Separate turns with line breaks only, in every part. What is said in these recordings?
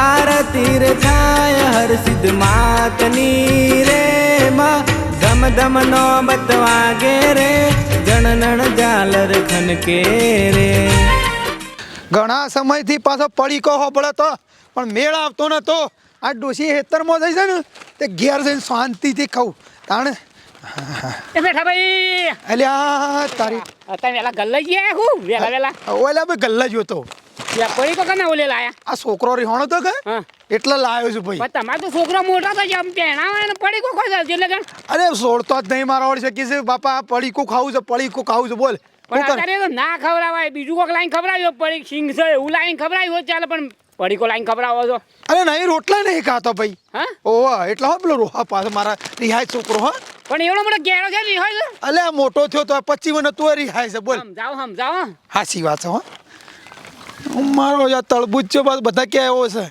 આરતી રે થાય હર સિદ્ધ માતની રે માં. ધમ ધમ નો બતવાગે રે જણનણ ઝાલર ખનકે રે.
ઘણા સમયથી પાછો પડીકો હોબળે તો પણ મેળ આવતો નતો. આ ડોસી હેતરમાં જઈ છે ને તે ઘેર જઈને શાંતિથી ખાઉં. તાણે?
એ બેઠા ભાઈ.
અલ્યા તારી
અત્યારે વેલા ગલ્લા ગયા હું? વેલા વેલા.
ઓલા ભાઈ ગલ્લા જોતો
પડી તો કને ઓલે લાયા?
આ છોકરો રીહોણો તો કે એટલે લાવ્યો છું ભાઈ.
પણ તો છોકરો મોટા તો જેમ પહેણાવે ને પડી કો એટલે ગણ
અરે સોડતો જ નહીં મારા વળી શકી છે. બાપા પડીકું ખાવું છે પડીકું ખાવું છે બોલ.
પણ અત્યારે તો ના ખવડાવાય. બીજું કોઈક લાઈન ખવડાવ્યો પડી સિંગ છે એવું લાઈન ખવડાવ્યું ચાલે પણ પડી કો લાઈન ખવડાવો છો.
અરે નહીં રોટલા નહીં ખાતો ભાઈ.
હા?
ઓવા એટલે હો પેલો રોહા પાસે મારા રિહાય છોકરો હો.
પણ એવડો મોટો ગેરો છે છે?
અલે મોટો થયો તો પચી મને તું રિહાય છે બોલ.
સમજાવો સમજાવો.
હાચી વાત છે હો. મારો યાર તળબૂચ છે, બસ બધા કે એવો છે?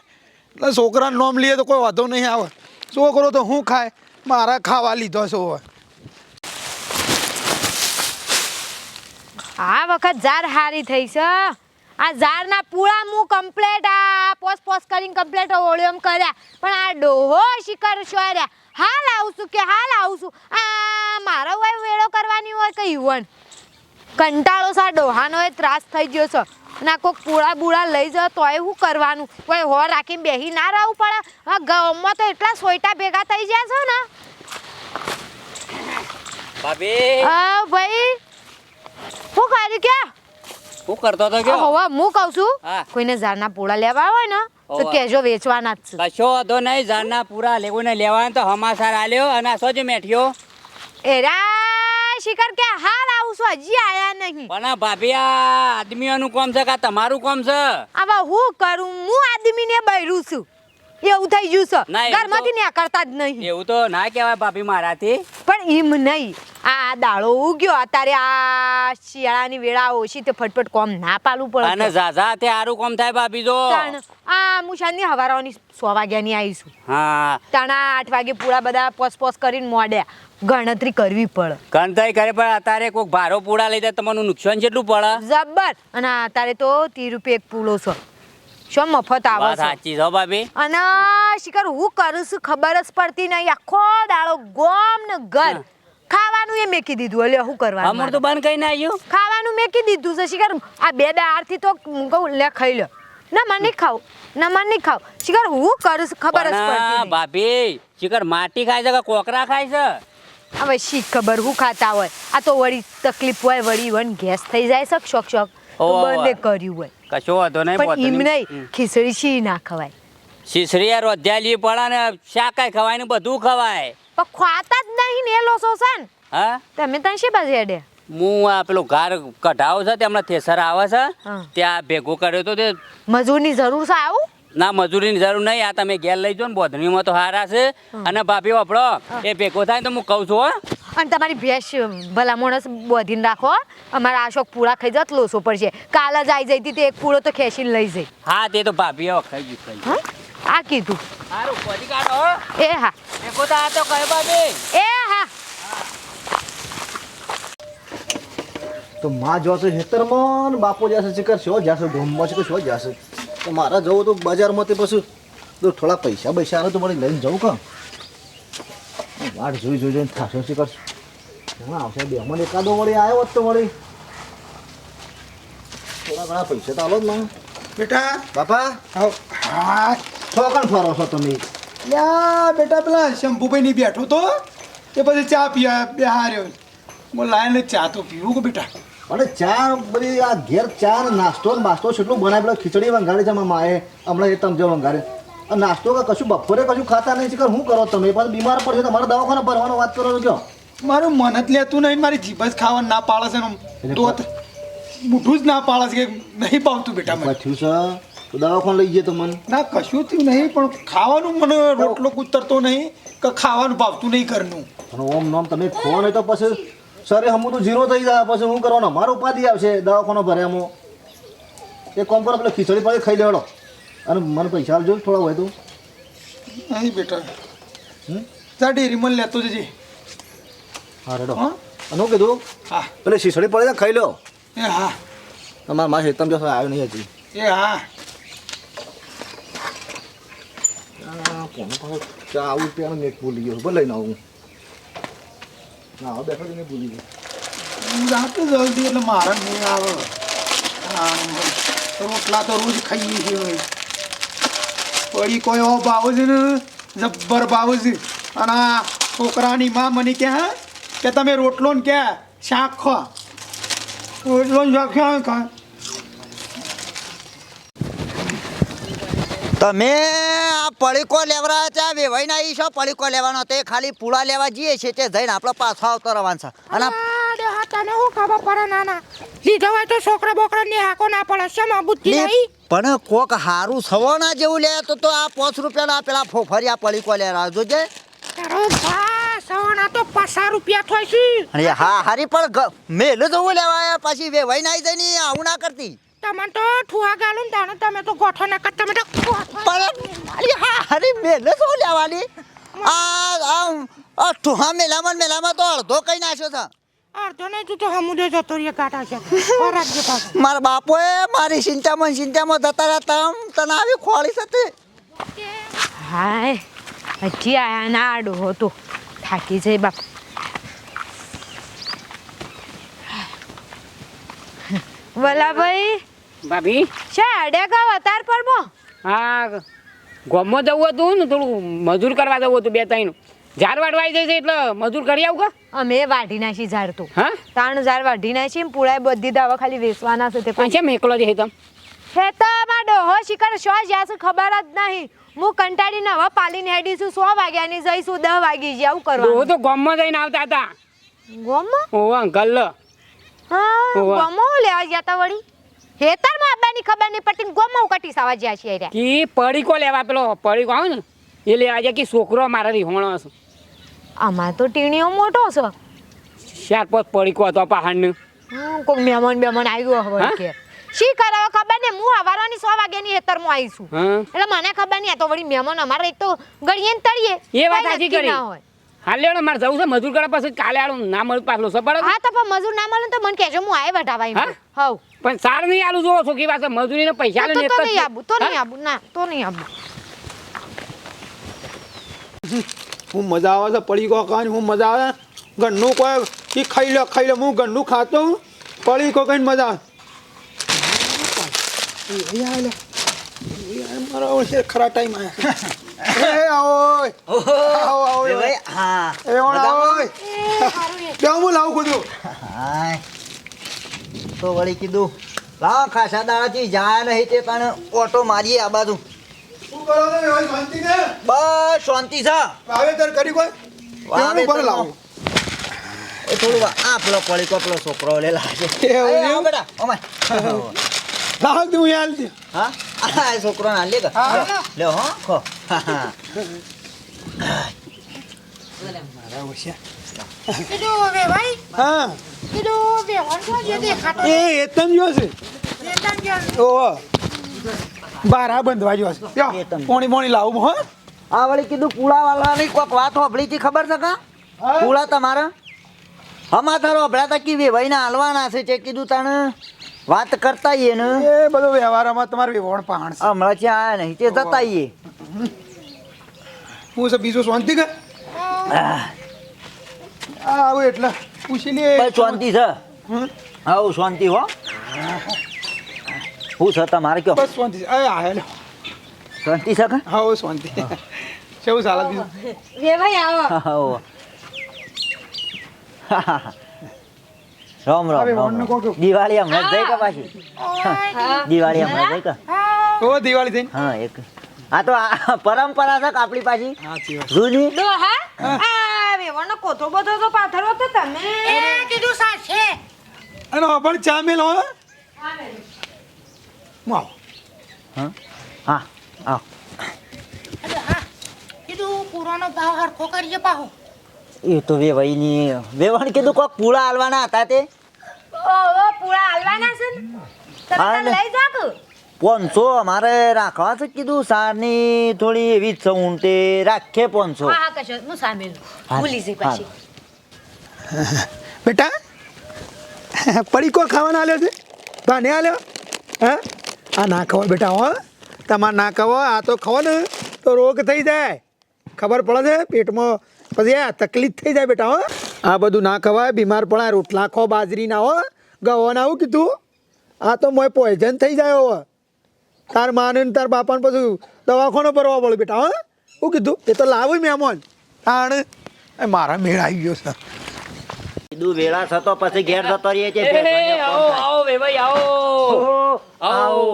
એટલે છોકરાનું નામ લઈએ તો કોઈ વાંધો નહીં આવે. છોકરો તો હું ખાય? મારા ખાવા લીધો છે હોય
આ વખત ઝાર હારી થઈ છે. આ ઝારના પૂળા હું કમ્પ્લેટ આ પોસ પોસ કરીને કમ્પ્લેટ ઓળ્યો કર્યા. પણ આ ડોહો શિકાર શોર્યા. હાલ આવશું કે હાલ આવશું આ મારો હોય વેળો કરવાની હોય કે યુવન કંટાળો સા ડોહાનો એ ત્રાસ થઈ ગયો છે. ના કોઈક પૂળા બુળા લઈ જાઓ તોય શું કરવાનું? કોઈ હો રાખીને બેહી ના રહેવું પડે? ગામમાં તો એટલા સોયટા ભેગા થઈ ગયા છે ને?
ભાભી!
હા ભાઈ. શું કર્યું કે
શું કરતો હતો
કે હવે હું કહું છું કોઈને ઝાડના પૂળા લેવા હોય ને તો કેજો વેચવાના જ છે.
કશો વાંધો નહીં ઝાડના પૂરા લેવું ને લેવાના તો હમાસાર આલ્યો અને આ સોજ મેઠ્યો.
એરા શિકાર કે હાલ આવું છું હજી આયા નહીં.
પણ આ ભાભી આ આદમીઓનું કોમ છે કે તમારું કોમ છે?
આવા હું કરું? હું આદમીને બૈરું છું. એવું થઈ ગયું છે. ઘરમાંથી ન્યા કરતા જ નહીં.
એવું તો ના કહેવાય ભાભી મારાથી.
પણ એમ નહીં. આ દાળો ઉગ્યો. અત્યારે આ શિયાળાની વેળા ઓછી તે ફટફટ કોમ ના
અને
પડે
ઝાઝા તે સારું કોમ થાય ભાભી જો.
આ મુશાનની હવારાઓની સો વાગ્યાની આવીશું.
હા.
તણા આઠ વાગે પૂરા બધા પોસ પોસ કરીને મોડ્યા. ગણતરી કરવી પડે.
ગણતરી કરે પણ અત્યારે કોઈક ભારો પૂડા લઈ જાય તમારું નુકસાન કેટલું પડે?
જબ્બર. અને અત્યારે તો ત્રીસ રૂપિયા એક પૂળો છો. શું મફત આવે
સાચી છો ભાભી.
અને શિખર હું કરું છું ખબર જ પડતી નહીં. આખો દાડો ગોમ ને ઘર. ખાવાનું એ મેકી દીધું. એટલે શું કરવાનું
અમાર તો બંધ કઈ આવ્યું
ખાવાનું મેકી દીધું છે શિકાર આ બે દાડથી તો હું કહું લે ખાઈ લે. ના મને નહીં ખાવ. ના મને નહીં ખાવ. શિકાર હું કરું છું ખબર જ પડતી.
ભાભી શિખર માટી ખાય છે કે કોકરા ખાય છે?
હવે શી ખબર હું ખાતા હોય. આ તો વળી તકલીફ હોય વળી વન ગેસ થઈ જાય શક શોક. શોક. બંને કર્યું હોય.
કશો વાંધો નહીં
પણ એમ નહીં ખીચડી શી ના ખવાય.
શીશરી યાર રોધ્યાલી પડે ને શાકાય ખવાય ને બધું ખવાય.
પણ ખાતા જ નહીં ને એ લોસો છે ને.
હા?
તમે ત્યાં શી બાજુ હેડે?
હું આ પેલું ઘર કઢાવો છે તે હમણાં થેસર આવે છે. ત્યાં ભેગો કર્યો તો તે.
મજૂરની જરૂર છે આવું?
ના મજૂરીની જરૂર નહીં આ તમે ઘેર લઈ જો ને બોધણીમાં તો હારા છે. અને ભાભી વાપરો એ ભેગો થાય તો હું કહું છું હો.
અને તમારી ભેંસ ભલા માણસ બોધીને રાખો અમારા શોખ પૂરા ખાઈ જત લોસો પડશે. કાલ જ આવી જઈ તે એક પૂળો તો ખેંચીને લઈ જઈ.
હા તે તો ભાભી ખાઈ ગયું
આ કીધું.
સારું ખોજી કાઢો
એ હા.
ભેગો થાય તો કહે ભાભી.
એ હા.
તો માં જોશે છે ખેતરમાં ને બાપો જશે ચિકર શો જશે ગોમમાં છે કે શો જશે તો મારા જવું તો બજારમાંથી પછી તો થોડા પૈસા પૈસા આવે તો મને લઈને જવું કાં વાટ જોઈ જોઈ જોઈને થાશો ચીકર હા આવશે બે મને એકાદો વળી આવ્યો જ તો વળી. થોડા ઘણા પૈસા તો આવો જ ને
બેટા.
બાપા.
હા.
છો કણ ફરો છો તમે?
લ્યા બેટા પેલા શંભુભાઈ ની બેઠો તો. તે પછી ચા પીવા બેહાર્યો. હું લાઈને ચા તો પીવું કે બેટા?
અને ચા બધી આ ઘેર ચા ને નાસ્તો ને બાસ્તો કેટલું બનાવી પેલા ખીચડી વંગાડી છે મામા માએ હમણાં એ તમજો વંગાડે નાસ્તો કે કશું બપોરે કશું ખાતા નહીં ચીકર શું કરો તમે? પાછું બીમાર પડશે તમારે દવાખાને ભરવાનો વાત કરો છો કયો?
મારું મન જ લેતું નહીં. મારી જીભ જ ખાવા ના પાડે છે તો મૂઠું જ ના પાડે છે કે નહીં પાવતું બેટા મને.
થયું છે? તો દવાખાને લઈ જઈએ તો મને.
ના કશું થયું નહીં પણ ખાવાનું મને રોટલો ઉતરતો નહીં કે ખાવાનું ભાવતું નહીં ઘરનું.
પણ ઓમ નોમ તમે ખો નહીં તો પછી સરે હમું તો ઝીરો થઈ જાય પછી શું કરવાનો? મારો ઉપાધિ આવશે દવાખાનો ભર્યામાં એ કોમ કરો પેલો ખીચડી પાછી ખાઈ લેવાડો. અને મને પૈસા આપજો થોડા હોય તો.
નહીં બેટા? જા ડેરીમાં લેતો જજે.
હા રેડો.
હા?
અને હું કીધું
હા.
પેલી ખીચડી પડે ખાઈ લો.
એ હા.
તમારા મારા ખેતમ જો આવ્યો નહીં હજી.
એ હા.
ચા આવું ત્યાં મેં ભૂલી ગયો ભલે લઈને આવું. ના બેઠો ને ભૂલી ગયો.
રાતે જલ્દી એટલે મારા નહીં આવે. રોટલા તો રોજ ખાઈએ છીએ વળી કોઈ એવો ભાવ છે ને જબ્બર ભાવ છે. અને આ છોકરાની માં મને કહે હે કે તમે રોટલો ને કે શાક ખો. રોટલો શાક ખા.
તમે પડીકો લેવરા છે વેવાઈ ના ઈ છો પડીકો લેવાનો તે ખાલી પૂળા લેવા જઈએ છે તે જઈને આપણે પાછો આવતો રહેવાનું છે. અને
તને હું ખબર પડે નાના? લીધો હોય તો છોકરા બોકરા ને હાકો ના પડે શેમાં બુદ્ધિ નહીં?
પણ કોક હારું સવાના જેવું લે તો તો આ પાંચ રૂપિયાના પેલા ફોફરિયા પડીકો લેવા જોજે.
તારો સવાના તો પચાસ રૂપિયા થાય છે
અરે હા હારી પણ મેલું જવું લેવા પછી પાછી વેવાઈ ના જઈને આવું ના કરતી.
તમને તો ઠુઆ ગાલું ને તાણે તમે તો ગોઠો ના કર તમે તો
પણ મારી હા હારી મેલે શું લેવાની? આ આમ આ ઠુહા મેલામાં મેલામાં તો અડધો કઈ નાખ્યો છે.
અડધો નહીં તું તો હમુદે જતો રે કાટા છે. રાખજે પાછો.
મારા બાપોએ મારી ચિંતામાં ચિંતામાં જતા રહેતા આમ તને આવી ખોળી હતી?
હાય હજી આયા ના આડો હતો. થાકી જાય બાપ. બોલા ભાઈ
ભાભી?
છે અડેગા અતાર પર બો
હા ગોમમાં જવું હતું ને થોડું મજૂર કરવા જવું હતું બે ત્રણ. ઝાડ વાડવાઈ જશે છે એટલે મજૂર કરી આવું કા?
અમે વાઢી નાખી ઝાડ તો.
હા?
ત્રણ ઝાડ વાઢી નાખી ને પુળાય બધી દાવા ખાલી વેચવાના છે તે પાછા
છે એકલો જ હે તમ.
ખેતરમાં ડોહો શિકાર શો જ્યાં છે ખબર જ નહીં. હું કંટાળીને હવે પાલીને હેડીશું સો વાગ્યાની જઈશું દસ વાગી જાય આવું
ડોહો
કરવાનું
તો ગોમમાં જઈને આવતા હતા.
ગોમમાં?
ઓ અંકલ
હા
હોવે.
લેવા ગયા તા વળી? હેતરમાં આવવાની ખબર નહીં પડતી ને ગોમમાં કટી સાવા જ્યાં છે રહ્યા.
કી પડીકો લેવા પેલો પડીકો આવે ને? એ લેવા જાય કે છોકરો મારા રીહોણો છે
આમાં તો ટીણીઓ મોટો છે.
ચાર પાંચ પડીકો હતો પહાડનું.
હું કોક મહેમાન બેમાન આવ્યો હવે કે. શી કરાવ ખબર ને હું અવારવાની સો વાગ્યાની હેતરમાં આવીશું
હા?
એટલે મને ખબર નહીં આ તો વળી મહેમાન અમારે એક તો ગળીએ ને તળીએ.
એ વાત સાચી કરી.
ના હોય.
હાલ લેવડો મારે જવું છે મજૂર કરવા પછી કાલે આલું ના મળ્યું પાછલો સબર
હા તો પણ મજૂર ના મળે તો મને કહેજો હું આય વઢાવા
હા?
હવ
પણ સાર નહીં આલું જોવો છો કે વાત મજૂરીને પૈસા લઈને
તો નહીં આબુ તો નહીં આબુ ના તો નહીં આબુ.
હું મજા આવે છે પડી ગયો કાન હું મજા આવે ગણનું કોઈ એ ખાઈ લો ખાઈ લો હું ગણનું ખાતો હું પડી ગયો કઈ મજા આવે. મારો ખરા ટાઈમ આવ્યા એ આવો આવો આવો
એ. ભાઈ, હા.
એ ઓણ આવો? બે હું લાવું કીધું
હાય. તો વળી કીધું લાવ ખાસા દાડાથી જાય નહીં તે તને ઓટો મારીએ આ બાજુ.
શું કરો શાંતિ ને
બસ શાંતિ છે.
વાવેતર કરી કોઈ. લાવો.
થોડું આ પેલો પડી કો પેલો છોકરો લેલા છે
એવું?
બેટા
લાવ તું યાર. છે
હા? આ છોકરો ના લે કે લ્યો હો ખો હા, હા.
મારા હોશિયાર
કીધું વે ભાઈ?
હા.
કીધું વે હોંડો જે દેખાતો
એ એતન જો છે.
ચેતન ગયા
ઓહો. બાર આ બંધવા જો છે. પોણી પોણી લાવું હો.
આ વળી કીધું પુળા વાળાની કોઈક વાત હોભળી હતી ખબર છે કા? પુળા તમારા? હમા તારો હભળા તા કે વેવાઈના હાલવાના છે તે કીધું તને વાત કરતા આઈએ ને?
એ બધો વ્યવહારમાં તમારે વિવણ પહાણ છે.
હમણાં ત્યાં આયા નહીં તે જતા આઈએ
હું છે બીજું શાંતિ કર આ આવું એટલે પૂછી લે
બસ શાંતિ છે?
હમ?
શાંતિ હો. હું છે તમારે કયો?
બસ શાંતિ છે. એ આ હેલો.
શાંતિ છે કે?
હા શાંતિ. કેવું ચાલે બીજું?
વે ભાઈ આવો.
હા રામ રામ રામ. દિવાળી હમણાં જઈ કે પાછી. દિવાળી હમણાં જઈ કે
તો દિવાળી થઈ
હા એક. આ તો આ પરંપરા છે આપણી પાછી.
સાચી
દો
હા. આ વેવણનો કોથો બધો તો પાથરો તો તમે.
એ કીધું સા છે
અને પણ ચા મેલ હો હું.
હા હા.
આ કીધું પુરાનો ભાવ હરખો કરીએ પાહો.
એ તો વેવાઈની વેવાણ કીધું કોક પૂળા હાલવાના હતા તે.
ઓહો પૂળા હાલવાના છે ને? તમે
ને.
લઈ જાઓ કે?
પોનસો અમારે રાખવા છે કીધું સારની થોડી એવી જ સઉન તે રાખે પોનસો.
હા હા કશો હું સામે ભૂલી જઈ પાછી.
બેટા પડી કો ખાવાના આલ્યો છે? ભાને આલ્યો? હા? આ ના ખવો બેટા હો. તમારે ના ખવો આ તો ખવો ને. તો રોગ થઈ જાય. ખબર પડે છે પેટમાં પછી આ તકલીફ થઈ જાય બેટા હો. આ બધું ના ખવાય બીમાર પડાય રોટલા ખો બાજરી ના હો. ગવો ના આવું કીધું. આ તો મોય પોઈઝન થઈ જાય હવે તાર માને ને તાર બાપાને પછી દવાખાનો ભરવા પડે બેટા હો. શું કીધું એ તો લાવું મહેમાન. તાણ. એ મારા મેળ આવી ગયો છે.
કીધું વેળા થતો પછી ઘેર જતો રહીએ છે
આવો આવો ભાઈ આવો. આવો.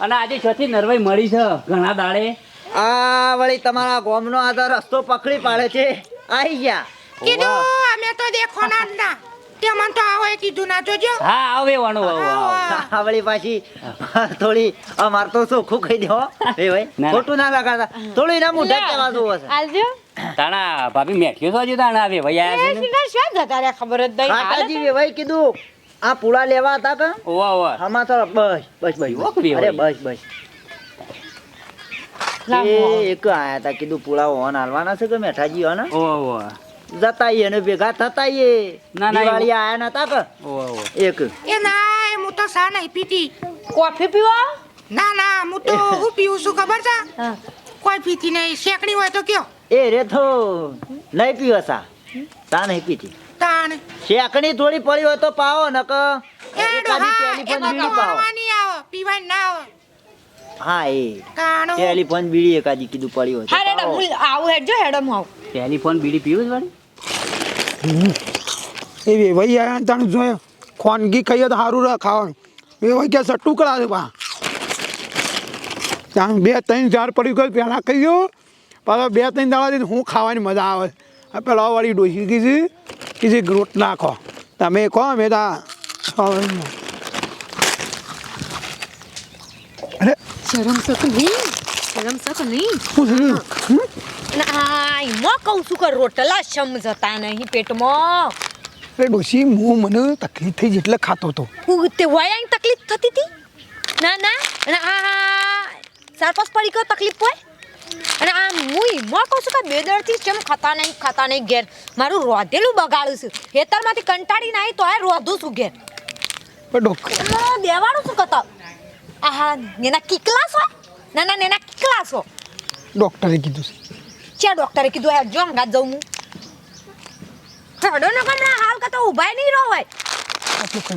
અને આજે છથી નરવાઈ મળી છે ઘણા દાડે.
આ વળી તમારા ગોમનો આ તો રસ્તો પકડી પાડે છે. આઈ ગયા.
કીધું અમે તો દેખો ના ના. તે મન તો આવો કીધું ના જોજો
હા આવે આવો આવો
આ વળી પાછી થોડી અમાર તો ચોખ્ખું કહી દો. એ ભાઈ ખોટું ના લગાડતા. થોડું એના મોઢે કેવા જોવો છે
આલજો
તાણા ભાભી મેઠ્યો છો હજુ તાણા આવે ભાઈ
આ શું જતા ખબર જ નહીં.
કાકાજી વેવાઈ કીધું આ પૂળા લેવા હતા કે?
ઓવા ઓવા
આમાં તો બસ બસ બસ. અરે બસ બસ. એ. એક આયા હતા કીધું પૂળા હોન હાલવાના છે કે મેઠાજી હોન
ઓવા
જતા એને ભેગા થતા એ
ના, ના,
દિવાળી આયા નતા કે
ઓવા
એક
એ ના એ હું તો સા નહીં પીતી.
કોફી પીવો?
ના ના હું તો હું પીવું છું ખબર છે. કોઈ પીતી નહીં. શેકડી હોય તો કયો.
એ રે તો નહીં પીવસા તા નહીં પીતી?
તાણ.
શેકણી થોડી પડી હોય તો પાવો નક
એ ડોહા
એ પાવો.
આવે ના આવે.
હા એ.
તાણ
ટેલિફોન બીડી એકાદી કીધું પડ્યો હોય અરે
હા હું આવું હેડજો હેડો હું આવું.
ટેલિફોન બીડી પીવું જ વાળી?
એ વેવાઈ આ તણ જોયો. ખોનગી ખાઈએ તો સારું રહે ખાવાનું. વેવાઈ કે સટ્ટું કરાવે બા. ત્યાં બે ત્રણ ચાર પડી ગયો પહેલાં ખાઈ ગયો પાછો બે ત્રણ દાડાથી હું ખાવાની મજા આવે. પેલા વાળી ડોસી કીધી કીધી રોટ નાખો. તમે કહો અમે તા
શરમ સક નહીં શરમ સક નહીં આ એમાં કહું છું કે રોટલા શમ જતા નહીં પેટમાં
ડોશી હું મને તકલીફ થઈ જેટલે ખાતો હતો
હું તે અહીં તકલીફ થતી હતી ના ના અને આ ચાર પાંચ પડી ગયો તકલીફ હોય અને આ હું એમાં કહું છું કે બેદરથી ચમ ખાતા નહીં ખાતા નહીં ઘેર મારું રોધેલું બગાડું છું હેતરમાંથી કંટાળી નહીં તો રોધું છું ઘેર દેવાળું શું કહેતા આહા નેના કિકલાસ છો ના ના નેના કિકલાસ હો
ડૉક્ટરે કીધું છે.
ચા ડોક્ટરે કીધું હે જો અંગાત જઉં હું. ચડો ને કમણા હાલ કે તો ઊભાય નહીં રહો હોય.
આટલું
છે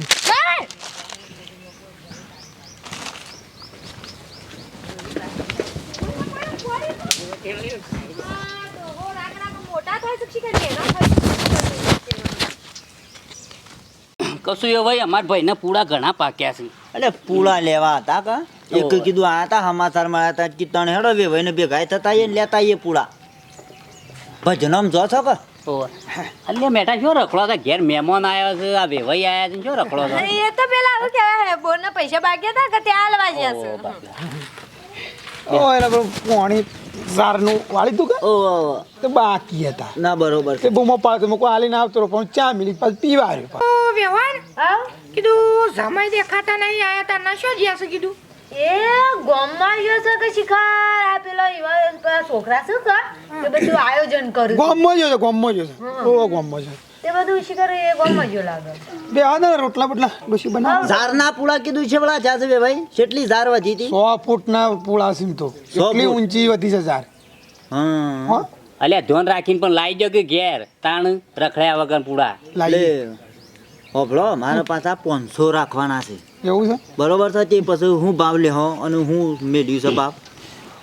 કશું એ ભાઈ અમારા ભાઈને પૂરા ઘણા પાક્યા છે.
એટલે પૂળા લેવા હતા કા? એક કીધું આ હતા સમાચાર મળ્યા હતા કે તને હેડો બે ભાઈને ભેગા થતા એ લેતા એ પૂળા. ભજનમ જો છો કે?
અલ્યા મેઠા શું રખડો હતા ઘેર મહેમાન આવ્યા છે આ વેવાઈ આવ્યા છે શું રખડો છો?
એ તો પેલા પૈસા બાકી હતા કે ત્યાં
ઓ,
જશે
બાપા.
ઓ પાણી ઝારનું વાળી તું કે?
ઓ
તો બાકી હતા.
ના બરોબર
તે બૂમો પાડતો મૂકો હાલીને આવતો પણ ચા મિલી પાછું પીવા આવ્યો.
કીધું સમય દેખાતા નહીં આયા તા ના શું જ્યાં છે? કીધું.
એ ગોમમાં ગયો છે કે શિખર આ પેલો એવા છોકરા શું કર તે બધું આયોજન કર્યું.
ગોમમાં જ છે ગોમમાં જ છે. ઓ ગોમમાં છે.
તે બધું શિખર એ ગોમમાં ગયો લાગે.
બે આ રોટલા બોટલા ડોસી બનાવ.
ઝારના પૂળા કીધું છે બળા જાજે ભાઈ? કેટલી ઝાર વધી હતી.
ફૂટના પૂળા સીમ તો. ઊંચી વધી છે ઝાર
હમ.
અલ્યા ધોન રાખીને પણ લાવી જો કે ઘેર તાણ રખડ્યા વગર પૂળા.
લાવી
લે. હોભળો મારા પાછા પાંચસો રાખવાના છે.
એવું છે?
બરોબર છે તે પછી હું ભાવ લેહો અને હું મેળ્યું છે ભાવ.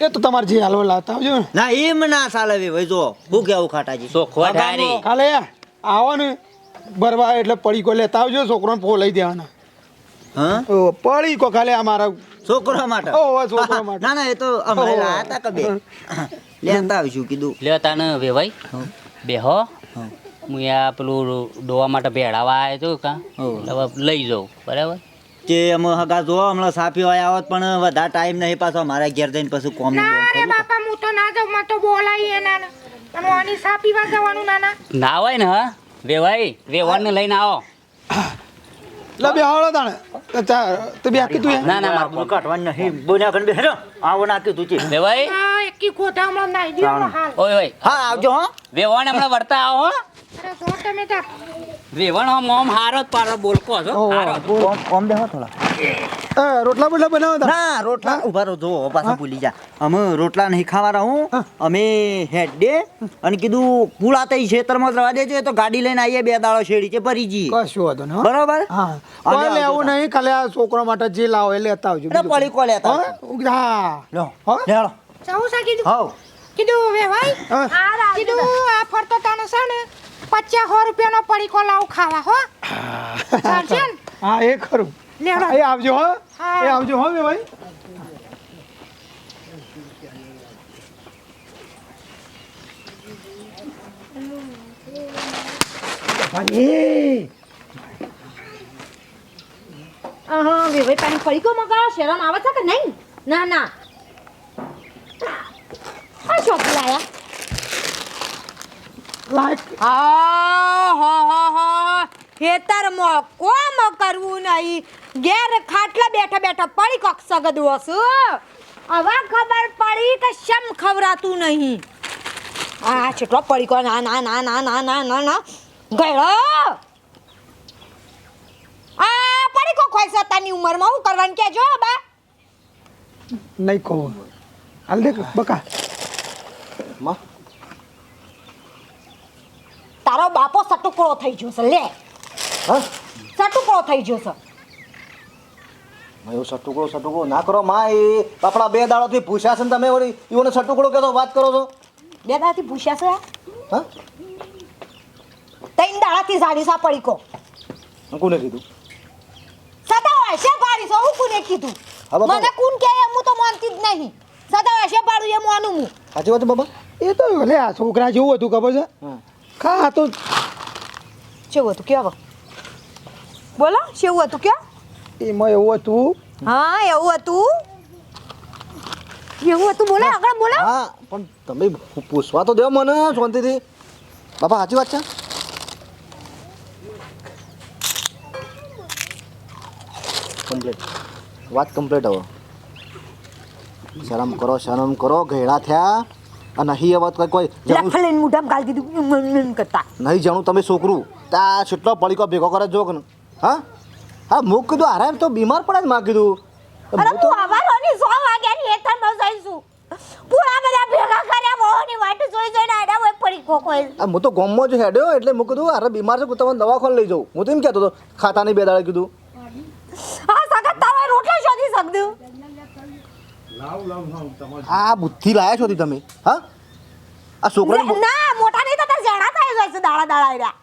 એ તો તમારે જે હાલવા લાવતા આવજો ના.
એમ ના ચાલે ભાઈ જો હું કેવું ખાટાજી.
ચોખ્ખો ધારી
કાલે આવો ને ભરવા એટલે પડીકો લેતા આવજો છોકરોને ફો લઈ દેવાના.
હા?
પડી પડીકો ખાલે અમારા.
છોકરા માટે?
ઓ છોકરા માટે.
ના ના એ તો
અમે.
લાયા હતા કે બે. લેતા આવીશું કીધું.
લ્યો તાને વેવાઈ બેહો
હા.
આ પેલું ડોવા માટે ભેળાવા આવ્યો હતો કા
હોવ.
લઈ જાઉં બરાબર?
કે અમે હગા જો હમણાં સાફી હોય આવત પણ વધારે ટાઈમ નહીં પાછો મારા ઘેર જઈને પછી કોમ
ના રે બાપા હું તો ના જાઉં માં તો બોલાય એના ને અને આની સા વા જવાનું નાના.
ના હોય ને હા? વેવાઈ ને લઈને આવો.
લે બે હાળો તાણે. તો બે આખી તું
ના ના માર
કાઢવાનું નહીં. બોલ્યા બે હેરો આવો નાખ્યું તું છે.
વેવાઈ?
આ ખોધામાં નાઈ દો હાલ.
ઓય ઓય.
હા આવજો હો.
વેવણ હમણાં વર્તા આવો હો.
અરે જો તમે તા.
વેવણ આમ આમ હારો પારો બોલકો છો. હારો જ.
ઓમ ઓમ દેહો થોડા.
એ રોટલા બોટલા બનાવો તા.
ના રોટલા ઊભા રહો જો પાછા ભૂલી જા. અમે રોટલા નહીં ખાવા રહું અમે હેડ દે અને કીધું પૂળા તઈ ખેતરમાં જ રવા દેજો તો ગાડી લઈને આવીએ બે દાડો શેડી છે ભરી જઈએ
કશું વાંધો ને
બરાબર?
હા. કોઈ લેવું નહીં ખાલી આ છોકરો માટે જે લાવો એ લેતા આવજો
એટલે પડી કો લેતા
હા?
આવજો.
હા.
લો
હો?
લેડો
કીધું?
હવ.
કીધું.
આ
કીધું આ ફરતો તાણે છે ને પચાસ સો રૂપિયાનો પડીકો લાવ ખાવા હો. ચાલશે
હા એ ખરું.
લેવડો.
એ આવજો હો.
હા.
એ આવજો હો બે ભાઈ. ભાઈ
હા વેવાઈ પાણી પડી ગયો મગા શરમ આવે છે કે નહીં? ના ના. આ ચોકી લાયા
લાઈક
હા હા હા હા. ખેતરમાં કોમ કરવું નહીં. ઘેર ખાટલા બેઠા બેઠા પડી કોક સગદ છું હવે ખબર પડી કે શમ ખવરાતું નહીં. આ છેટલો પડી કો ના ના ના ના ના ના ના ના. ગયો. આ પડી કો ખોઈ સતાની ઉંમરમાં. હું કરવાનું કેજો બા.
નહીં કહું. હાલ દેખ બકા.
માં.
તારો બાપો સટુકડો થઈ ગયો છે લે.
હા?
સટુકડો થઈ ગયો છે.
એવું સટુકડો સટુકડો ના કરો માં. એ આપણા બે દાડોથી પૂછ્યા છે ને તમે વળી. ઈવોને સટુકડો કહેતો વાત કરો છો.
બે દાડાથી ભૂસ્યા છે?
હા?
તૈન દાડાથી સાડી સા પડી કો.
કોને કીધું?
સદા હશે પાડી છો હું કોને કીધું. મને કોણ કે એમ હું તો માનતી જ નહીં. સદા હશે પાડું એ મોનું હું.
સાચી વાત બાબા?
એ તો લે આ છોકરા જેવું હતું ખબર છે?
હા.
આ તો
કેવું હતું? કેવો બોલો શેવું હતું? કે
એમાં એવું હતું
હા એવું હતું. એવું હતું? બોલો આગળ બોલો.
હા પણ તમે પૂછવા તો દો મને શાંતિથી. બાપા સાચી વાત છે? કમ્પ્લીટ વાત કમ્પ્લીટ હવે. શરમ કરો શરમ કરો ઘેડા થયા. અને નહીં હવે કોઈ જાણું
લખલેન મુઢામ ગાલ દીધું મન કરતા.
નહીં જાણું તમે છોકરું. તા છેટલો પડીકો ભેગો કરે જો કે હા? હા મુક કીધું આરામ તો બીમાર પડે જ માં કીધું.
અરે
તો
હું આવારોની સો વાગ્યાની હેતરમાં જઈશું. પૂરા બધા ભેગા કર્યા મોહની વાટ જોઈ જોઈને આડા હોય પડી
હું તો ગોમમાં જ હેડ્યો એટલે મૂકી કીધું અરે બીમાર છે તમે દવાખાને લઈ જાઉં. હું તો એમ કહેતો હતો ખાતાની બે દાડે કીધું.
હા સગત તારે રોટલા શોધી
આ બુદ્ધિ લાયા છો તમે હા? આ છોકરાને
ના મોટા નહીં થતા જણા થાય જાય છે દાડા દાડા એરા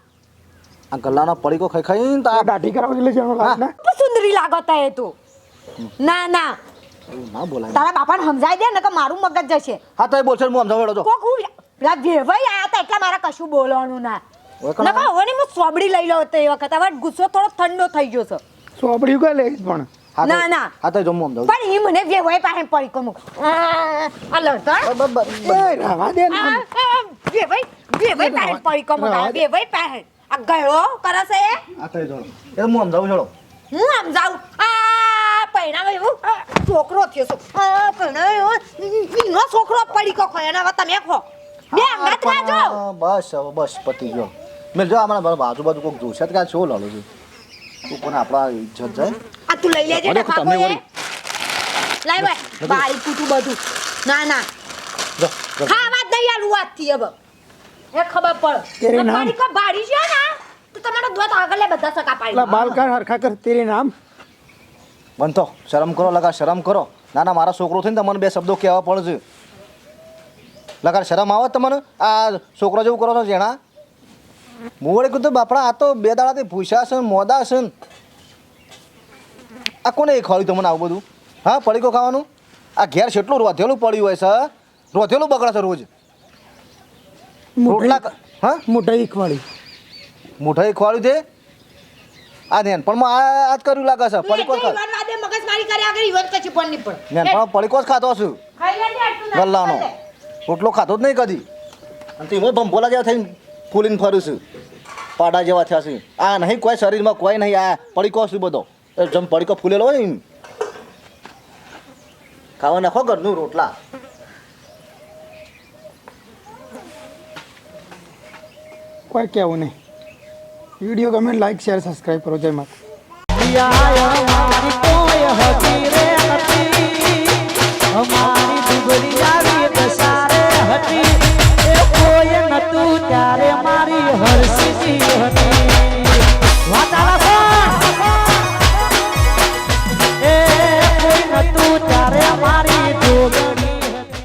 આ ગલ્લાનો પડીકો ખાઈ ખાઈને તો આ
દાઢી કરાવી એટલે જણો લાગ ના
સુંદરી લાગો તા એ તો. ના ના.
ના બોલાય.
તારા બાપાને સમજાઈ દે ને કે મારું મગજ જશે.
હા તો એ બોલશે હું સમજાવડો તો.
કોક હું પેલા વેવાઈ આયા તા એટલે મારે કશું બોલવાનું ના. નકર હવે હું સોબડી લઈ લઉં તો એ વખત હવે ગુસ્સો થોડો ઠંડો થઈ ગયો છે.
સોબડી કઈ લઈશ પણ.
ના ના.
આ તો જમવા દઉં
પણ ઈ મને જે હોય પાસે પડી
કોમુ અલર તો
એ
બે ભાઈ બે ભાઈ પાસે પડી કોમુ બે ભાઈ પાસે. આ ગયો કરસે
આ તો જો એ હું આમ જાઉં છોડો.
હું આમ જાઉં? આ પૈણા એવું છોકરો થયો છો. આ પૈણા એવું નો છોકરો પડી કો ખો એના તમે ખો. બે અંગાત
જો બસ બસ પતી ગયો. મેં જો હમણાં બાજુ બાજુ કોઈક જોશે કાં શું લડું છું. તું પણ આપણા ઇજ્જત જાય.
આ તું લઈ લેજે ને
તમે
એ લઈ ભાઈ બારી કૂટું બધું. ના ના. હા વાત નહીં આલું આજથી હવે. એ ખબર
તેરે નામ.
કો બારી છે ને તો તમારો દોત આગળ લે બધા સકા પાડી.
બાલ કર હરખા કર તેરે નામ.
બનતો. શરમ કરો લગા શરમ કરો. ના ના મારા છોકરો થઈને તમને બે શબ્દો કહેવા પડશે. છે લગા શરમ આવે તમને આ છોકરો જેવું કરો છો જેણા વળી કીધું બાપડા આ તો બે દાડાથી ભૂસ્યા છે મોદા છે ને. આ કોને એ ખવાડ્યું તમને આવું બધું? હા પડીકો ખાવાનું? આ ઘેર છેટલું રોધેલું પડ્યું હોય છે રોધેલું બગડે છે રોજ. રોટલા હા?
મુઠાઈ ખવાડી.
મોઢાઈ ખવાડ્યું છે? આ નેનપણમાં આ આજ કર્યું લાગે છે પડીકો ખા
મગજ મારી કર્યા આગળ ઈવન કછી પણ. નહીં પડે
નેનપણ પડીકો ખાતો છું
ખાઈ લેજે આટલું
ગલ્લાનો. રોટલો ખાતો જ નહીં કદી. અને તેમાં ભંભોલા જેવા થઈને ફૂલીને ફરું છું પાડા જેવા થયા છે. આ નહીં કોઈ શરીરમાં કોઈ નહીં આ પડીકો શું બધો. જેમ પડીકો ફૂલેલો હોય ને. ખાવા નાખો ઘરનું રોટલા.
કોઈ કહેવું નહીં.
વીડિયો ગમે લાઈક શેર સબસ્ક્રાઈબ કરો. જય માતા
અમારી દુબળી આવી હતી. એ કોઈ તું ત્યારે મારી હર્ષી હતી